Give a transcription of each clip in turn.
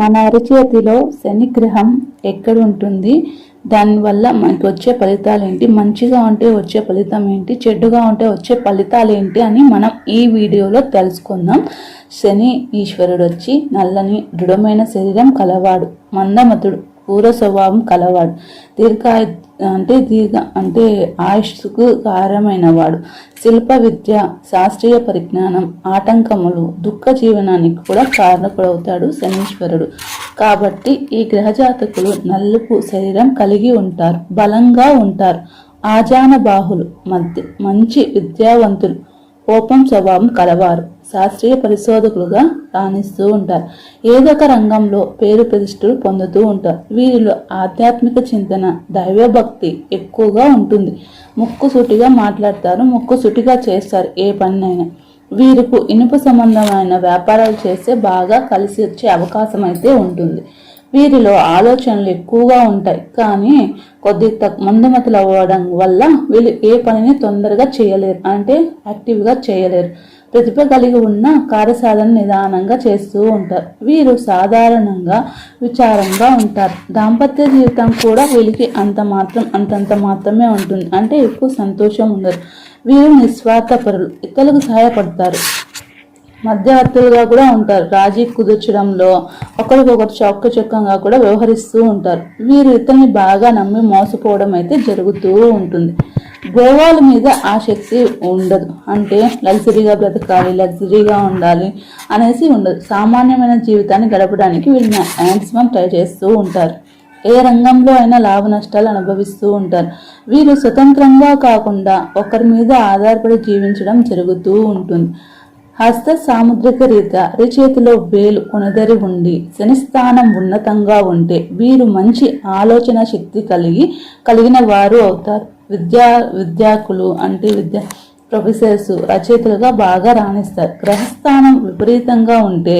మన అరచేతిలో శనిగ్రహం ఎక్కడ ఉంటుంది దానివల్ల మనకి వచ్చే ఫలితాలు ఏంటి మంచిగా ఉంటే వచ్చే ఫలితం ఏంటి చెడ్డుగా ఉంటే వచ్చే ఫలితాలు ఏంటి అని మనం ఈ వీడియోలో తెలుసుకుందాం. శని ఈశ్వరుడు వచ్చి నల్లని దృఢమైన శరీరం కలవాడు మందమతుడు. క్రూర స్వభావం కలవాడు. దీర్ఘాయు అంటే దీర్ఘ అంటే ఆయుష్కు కారణమైనవాడు శిల్ప విద్య శాస్త్రీయ పరిజ్ఞానం ఆటంకములు దుఃఖ జీవనానికి కూడా కారణకుడవుతాడు శనీశ్వరుడు. కాబట్టి ఈ గ్రహజాతకులు నలుపు శరీరం కలిగి ఉంటారు బలంగా ఉంటారు. ఆజాన బాహులు మధ్య మంచి విద్యావంతులు. కోపం స్వభావం కలవారు. శాస్త్రీయ పరిశోధకులుగా రాణిస్తూ ఉంటారు. ఏదొక రంగంలో పేరు ప్రతిష్టలు పొందుతూ ఉంటారు. వీరిలో ఆధ్యాత్మిక చింతన దైవభక్తి ఎక్కువగా ఉంటుంది. ముక్కు సూటిగా మాట్లాడతారు ముక్కు సూటిగా చేస్తారు ఏ పనినైనా. వీరికి ఇనుప సంబంధమైన వ్యాపారాలు చేస్తే బాగా కలిసి వచ్చే అవకాశం అయితే ఉంటుంది. వీరిలో ఆలోచనలు ఎక్కువగా ఉంటాయి. కానీ కొద్ది మందమతులు అవ్వడం వల్ల వీళ్ళు ఏ పనిని తొందరగా చేయలేరు. అంటే యాక్టివ్గా చేయలేరు. ప్రతిభ కలిగి ఉన్న కార్యసాధన నిదానంగా చేస్తూ ఉంటారు. వీరు సాధారణంగా విచారంగా ఉంటారు. దాంపత్య జీవితం కూడా వీళ్ళకి అంత మాత్రం అంతంత మాత్రమే ఉంటుంది. అంటే ఎక్కువ సంతోషం ఉండదు. వీరు నిస్వార్థపరులు. ఇతరులకు సహాయపడతారు. మధ్యవర్తులుగా కూడా ఉంటారు. రాజీ కుదుర్చడంలో ఒకరికొకరు చౌకచక్కంగా కూడా వ్యవహరిస్తూ ఉంటారు. వీరు ఇతరుని బాగా నమ్మి మోసపోవడం అయితే జరుగుతూ ఉంటుంది. గోవాల మీద ఆ శక్తి ఉండదు. అంటే లగ్జరీగా బ్రతకాలి లగ్జరీగా ఉండాలి అనేసి ఉండదు. సామాన్యమైన జీవితాన్ని గడపడానికి వీళ్ళు మ్యాక్సిమం ట్రై చేస్తూ ఉంటారు. ఏ రంగంలో అయినా లాభ నష్టాలు అనుభవిస్తూ ఉంటారు. వీరు స్వతంత్రంగా కాకుండా ఒకరి మీద ఆధారపడి జీవించడం జరుగుతూ ఉంటుంది. హస్త సాముద్రిక రీత అరిచేతిలో వేలు కొనదరి ఉండి శనిస్థానం ఉన్నతంగా ఉంటే వీరు మంచి ఆలోచన శక్తి కలిగి కలిగిన వారు అవుతారు. విద్యా విద్యాకులు అంటే విద్యా ప్రొఫెసర్స్ రచయితలుగా బాగా రాణిస్తారు. గ్రహస్థానం విపరీతంగా ఉంటే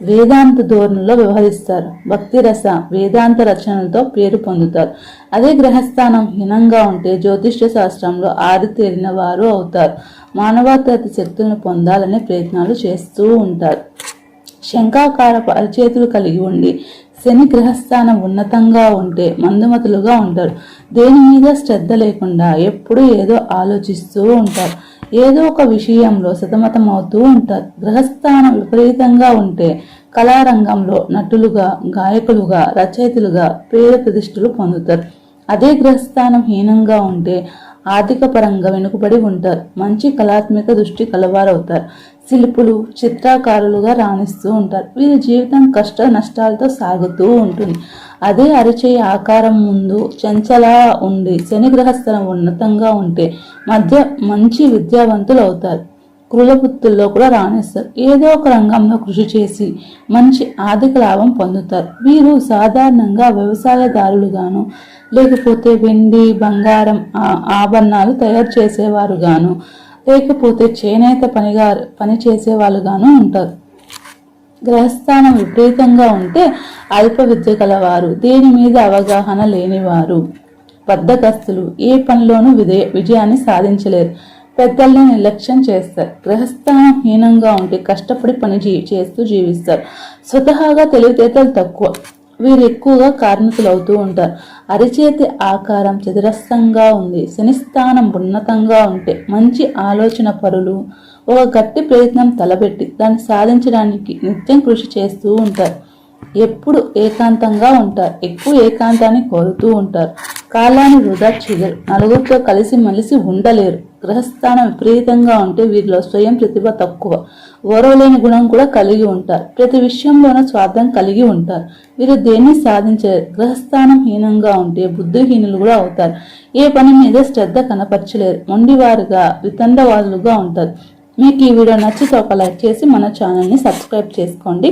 వేదాంత ధోరణిలో వ్యవహరిస్తారు. భక్తి రస వేదాంత రచనలతో పేరు పొందుతారు. అదే గ్రహస్థానం హీనంగా ఉంటే జ్యోతిష్య శాస్త్రంలో ఆరితేరిన వారు అవుతారు. మానవాతీత శక్తులను పొందాలనే ప్రయత్నాలు చేస్తూ ఉంటారు. శంకాకార పరిచేతులు కలిగి ఉండి శని గ్రహస్థానం ఉన్నతంగా ఉంటే మందుమతులుగా ఉంటారు. దేని మీద శ్రద్ధ లేకుండా ఎప్పుడూ ఏదో ఆలోచిస్తూ ఉంటారు. ఏదో ఒక విషయంలో సతమతం అవుతూ ఉంటారు. గ్రహస్థానం విపరీతంగా ఉంటే కళారంగంలో నటులుగా గాయకులుగా రచయితలుగా పేరు ప్రతిష్టలు పొందుతారు. అదే గ్రహస్థానం హీనంగా ఉంటే ఆర్థిక పరంగా వెనుకబడి ఉంటారు. మంచి కళాత్మక దృష్టి కలవారవుతారు. శిల్పులు చిత్రకారులుగా రాణిస్తూ ఉంటారు. వీరి జీవితం కష్ట నష్టాలతో సాగుతూ ఉంటుంది. అదే అరిచేయి ఆకారం ముందు చెంచలా ఉండి శని గ్రహస్థలం ఉన్నతంగా ఉంటే మధ్య మంచి విద్యావంతులు అవుతారు. కులపుత్తుల్లో కూడా రాణిస్తారు. ఏదో ఒక రంగంలో కృషి చేసి మంచి ఆర్థిక లాభం పొందుతారు. వీరు సాధారణంగా వ్యవసాయదారులుగాను లేకపోతే వెండి బంగారం ఆభరణాలు తయారు చేసేవారు గాను లేకపోతే చేనేత పనిగా పని చేసే వాళ్ళుగాను ఉంటారు. గ్రహస్థానం విపరీతంగా ఉంటే అల్ప విద్య కలవారు దేని మీద అవగాహన లేనివారు. బద్దకస్తులు ఏ పనిలోనూ విజయ విజయాన్ని సాధించలేరు. పెద్దల్ని నిర్లక్ష్యం చేస్తారు. గ్రహస్థానం హీనంగా ఉంటే కష్టపడి పని చేస్తూ జీవిస్తారు. స్వతహాగా తెలివితేటలు తక్కువ. వీరు ఎక్కువగా కార్మికులు అవుతూ ఉంటారు. అరిచేతి ఆకారం చతురస్రంగా ఉంది. శనిస్థానం ఉన్నతంగా ఉంటే మంచి ఆలోచన పరులు. ఒక గట్టి ప్రయత్నం తలబెట్టి దాన్ని సాధించడానికి నిత్యం కృషి చేస్తూ ఉంటారు. ఎప్పుడు ఏకాంతంగా ఉంటారు. ఎక్కువ ఏకాంతాన్ని కోరుతూ ఉంటారు. కాలాన్ని వృధా చేయరు నలుగురితో కలిసి మలిసి ఉండలేరు. గ్రహస్థానం విపరీతంగా ఉంటే వీరిలో స్వయం ప్రతిభ తక్కువ. ఓరవలేని గుణం కూడా కలిగి ఉంటారు. ప్రతి విషయంలోనూ స్వార్థం కలిగి ఉంటారు. వీరు దేన్ని సాధించారు గ్రహస్థానం హీనంగా ఉంటే బుద్ధిహీనులు కూడా అవుతారు. ఏ పని మీద శ్రద్ధ కనపరచలేరు. మొండివారుగా వితండవాదులుగా ఉంటారు. మీకు ఈ వీడియో నచ్చితే ఒక లైక్ చేసి మన ఛానల్ని సబ్స్క్రైబ్ చేసుకోండి.